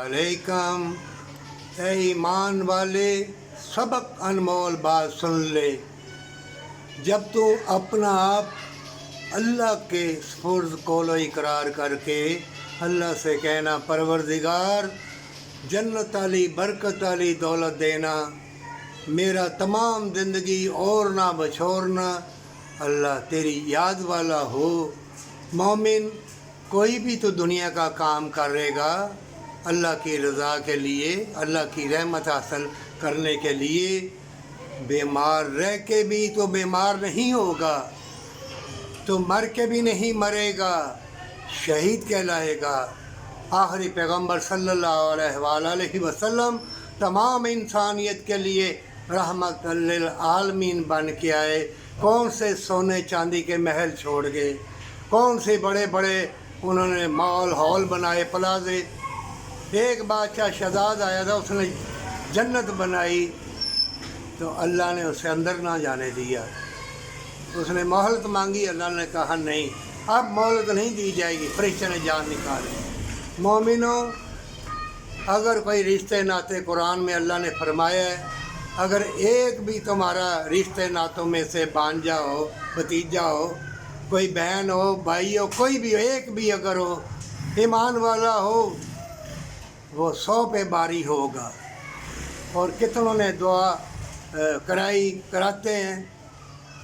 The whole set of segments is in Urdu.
علیکم، اے ایمان والے، سبق انمول بات سن لے۔ جب تو اپنا آپ اللہ کے سپرد کولو اقرار کر کے اللہ سے کہنا پروردگار، جنت علی، برکت علی، دولت دینا، میرا تمام زندگی اور نہ بچھورنا اللہ تیری یاد والا ہو۔ مومن کوئی بھی تو دنیا کا کام کرے گا۔ اللہ کی رضا کے لیے، اللہ کی رحمت حاصل کرنے کے لیے بیمار رہ کے بھی تو بیمار نہیں ہوگا، تو مر کے بھی نہیں مرے گا، شہید کہلائے گا۔ آخری پیغمبر صلی اللہ علیہ وآلہ وسلم تمام انسانیت کے لیے رحمت للعالمین بن کے آئے۔ کون سے سونے چاندی کے محل چھوڑ گئے؟ کون سے بڑے بڑے انہوں نے مال ہال بنائے، پلازے ایک بادشاہ شہزاد آیا تھا، اس نے جنت بنائی تو اللہ نے اسے اندر نہ جانے دیا۔ اس نے مہلت مانگی، اللہ نے کہا نہیں، اب مہلت نہیں دی جائے گی فرشتے نے جان نکالی۔ مومنوں، اگر کوئی رشتے ناطے قرآن میں اللہ نے فرمایا ہے، اگر ایک بھی تمہارا رشتے ناتوں میں سے بانجا ہو، بھتیجا ہو، کوئی بہن ہو، بھائی ہو، کوئی بھی ہو، ایک بھی اگر ہو، ایمان والا ہو وہ سو پہ باری ہوگا۔ اور کتنوں نے دعا کرائی، کراتے ہیں۔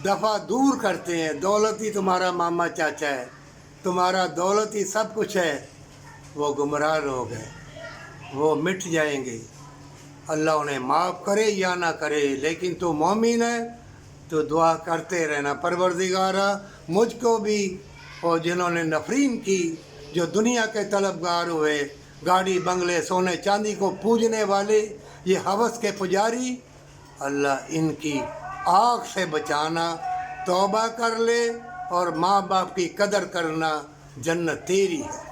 دفعہ دور کرتے ہیں۔ دولت ہی تمہارا ماما چاچا ہے۔ تمہارا دولت ہی سب کچھ ہے۔ وہ گمراہ لوگ ہیں۔ وہ مٹ جائیں گے۔ اللہ انہیں معاف کرے یا نہ کرے، لیکن تو مومن ہے تو دعا کرتے رہنا۔ پروردگارہ، مجھ کو بھی اور جنہوں نے نفرین کی، جو دنیا کے طلبگار ہوئے گاڑی بنگلے سونے چاندی کو پوجنے والے، یہ حوث کے پجاری، اللہ ان کی آگ سے بچانا، توبہ کر لے اور ماں باپ کی قدر کرنا جنت تیری ہے۔